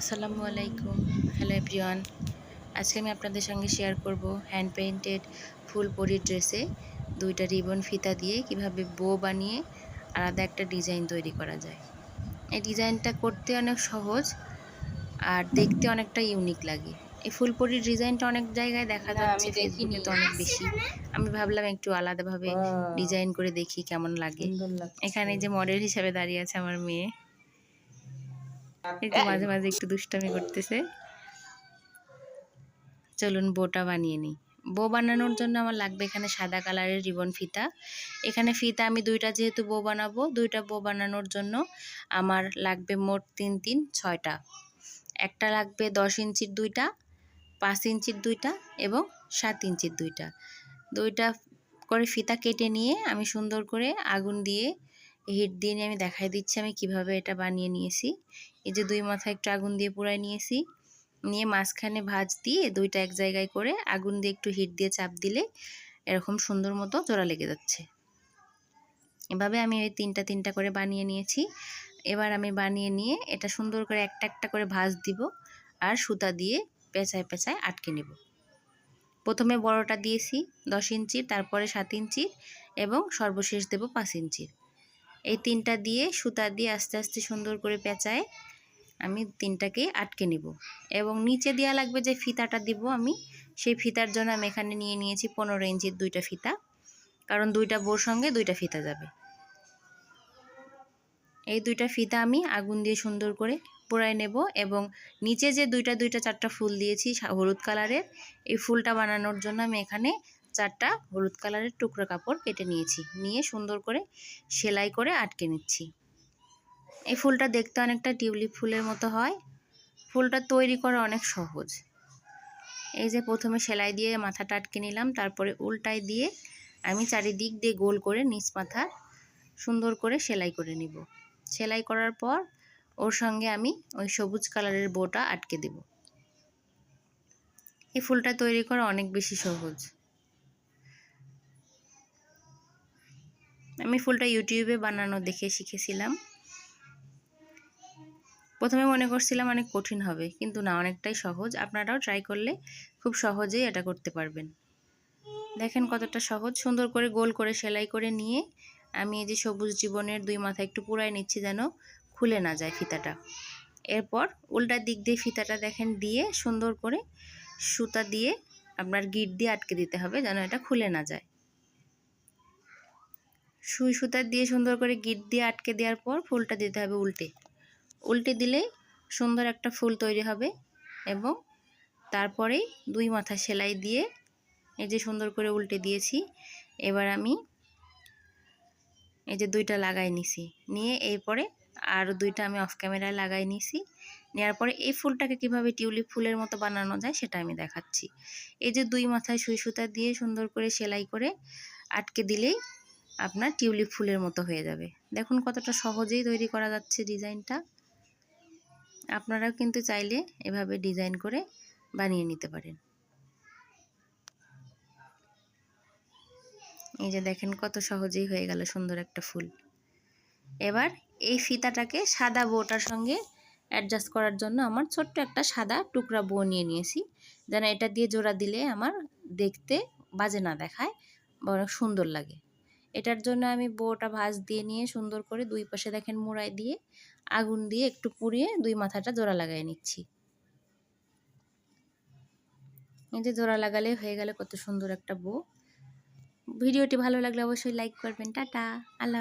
আসসালামু আলাইকুম। Hello everyone আজকে আমি আপনাদের সঙ্গে শেয়ার করব হ্যান্ড পেইন্টেড ফুল পরি ড্রেসে দুইটা রিবন ফিতা দিয়ে কীভাবে বো বানিয়ে আলাদা একটা ডিজাইন তৈরি করা যায়। এই ডিজাইনটা করতে অনেক সহজ আর দেখতে অনেকটা ইউনিক লাগে। এই ফুলপরির ডিজাইনটা অনেক জায়গায় দেখা না, যাচ্ছে দেখিনি। ফেসবুকে তো অনেক বেশি। আমি ভাবলাম একটু আলাদাভাবে ডিজাইন করে দেখি কেমন লাগে। এখানে যে মডেল হিসাবে দাঁড়িয়ে আছে আমার মেয়ে। একটু মাঝে মাঝে একটু দুষ্টামি করতেছে। চলুন বোটা বানিয়ে নিই। বো বানানোর জন্য আমার লাগবে এখানে সাদা কালারের রিবন ফিতা। এখানে ফিতা আমি দুইটা যেহেতু বো বানাবো দুইটা বো বানানোর জন্য আমার লাগবে মোট তিন তিন ছয়টা। একটা লাগবে দশ ইঞ্চির দুইটা পাঁচ ইঞ্চির দুইটা এবং সাত ইঞ্চির দুইটা। দুইটা করে ফিতা কেটে নিয়ে আমি সুন্দর করে আগুন দিয়ে হিট দিয়ে নিয়ে আমি দেখাই দিচ্ছি আমি কীভাবে এটা বানিয়ে নিয়েছি। এই যে দুই মাথা একটু আগুন দিয়ে পুরাই নিয়েছি। নিয়ে মাঝখানে ভাজ দিয়ে দুইটা এক জায়গায় করে আগুন দিয়ে একটু হিট দিয়ে চাপ দিলে এরকম সুন্দর মতো জোড়া লেগে যাচ্ছে। এভাবে আমি ওই তিনটা তিনটা করে বানিয়ে নিয়েছি। এবার আমি বানিয়ে নিয়ে এটা সুন্দর করে একটা একটা করে ভাজ দিব আর সুতা দিয়ে পেঁচায় পেঁচায় আটকে নেব। প্রথমে বড়টা দিয়েছি দশ ইঞ্চির তারপরে সাত ইঞ্চির এবং সর্বশেষ দেব পাঁচ ইঞ্চির এই তিনটা দিয়ে সুতা দিয়ে আস্তে আস্তে সুন্দর করে পেঁচায় আমি তিনটাকে আটকে নিব। এবং নিচে দেওয়া লাগবে যে ফিতাটা দিব আমি, সেই ফিতার জন্য আমি এখানে নিয়ে নিয়েছি পনেরো ইঞ্চির দুইটা ফিতা। কারণ দুইটা বোর সঙ্গে দুইটা ফিতা যাবে। এই দুইটা ফিতা আমি আগুন দিয়ে সুন্দর করে পোড়ায় নেব এবং নিচে যে দুইটা দুইটা চারটা ফুল দিয়েছি হলুদ কালারের, এই ফুলটা বানানোর জন্য আমি এখানে চারটা হলুদ কালারের টুকরো কাপড় কেটে নিয়েছি। নিয়ে সুন্দর করে সেলাই করে আটকে নিচ্ছি। এই ফুলটা দেখতে অনেকটা টিউলিপ ফুলের মতো হয়। ফুলটা তৈরি করা অনেক সহজ। এই যে প্রথমে সেলাই দিয়ে মাথাটা আটকে নিলাম, তারপরে উল্টায় দিয়ে আমি চারিদিক দিয়ে গোল করে নিচ মাথা সুন্দর করে সেলাই করে নিব। সেলাই করার পর ওর সঙ্গে আমি ওই সবুজ কালারের বোটা আটকে দেব। এই ফুলটা তৈরি করা অনেক বেশি সহজ। আমি ফুলটা ইউটিউবে বানানো দেখে শিখেছিলাম। প্রথমে মনে করছিলাম অনেক কঠিন হবে, কিন্তু না, অনেকটাই সহজ। আপনারাও ট্রাই করলে খুব সহজেই এটা করতে পারবেন। দেখেন কতটা সহজ। সুন্দর করে গোল করে সেলাই করে নিয়ে আমি এই যে সবুজ জীবনের দুই মাথা একটু পুরাই নিচ্ছি যেন খুলে না যায় ফিতাটা। এরপর উল্টা দিক দিয়ে ফিতাটা দেখেন দিয়ে সুন্দর করে সুতা দিয়ে আপনার গিট দিয়ে আটকে দিতে হবে যেন এটা খুলে না যায়। সুই সুতা দিয়ে সুন্দর করে গিট দিয়ে আটকে দেওয়ার পর ফুলটা দিতে হবে উল্টে। উল্টে দিলেই সুন্দর একটা ফুল তৈরি হবে এবং তারপরেই দুই মাথা সেলাই দিয়ে এই যে সুন্দর করে উল্টে দিয়েছি, এবার আমি এই যে দুইটা লাগাই নিছি। নিয়ে এরপরে আর দুইটা আমি অফ ক্যামেরায় লাগাই নিছি। নেওয়ার পরে এই ফুলটাকে কীভাবে টিউলিপ ফুলের মতো বানানো যায় সেটা আমি দেখাচ্ছি। এই যে দুই মাথায় সুই সুতা দিয়ে সুন্দর করে সেলাই করে আটকে দিলেই আপনার টিউলিপ ফুলের মতো হয়ে যাবে। দেখুন কতটা সহজেই তৈরি করা যাচ্ছে ডিজাইনটা। আপনারাও কিন্তু চাইলে এভাবে ডিজাইন করে বানিয়ে নিতে পারেন। এই যে দেখেন কত সহজেই হয়ে গেল সুন্দর একটা ফুল। এবার এই ফিতাটাকে সাদা বোটার সঙ্গে অ্যাডজাস্ট করার জন্য আমার ছোট্ট একটা সাদা টুকরা বো নিয়ে নিয়েছি। যেন এটা দিয়ে জোড়া দিলে আমার দেখতে বাজে না দেখায়, বরং সুন্দর লাগে। এটার জন্য আমি বোটা ভাজ দিয়ে নিয়ে সুন্দর করে দুই পাশে দেখেন মুড়াই দিয়ে আগুন দিয়ে একটু পুড়িয়ে দুই মাথাটা জোড়া লাগাই নিচ্ছি। এই যে জোড়া লাগালে হয়ে গেলে কত সুন্দর একটা বউ। ভিডিওটি ভালো লাগলে অবশ্যই লাইক করবেন। টাটা, আল্লাহ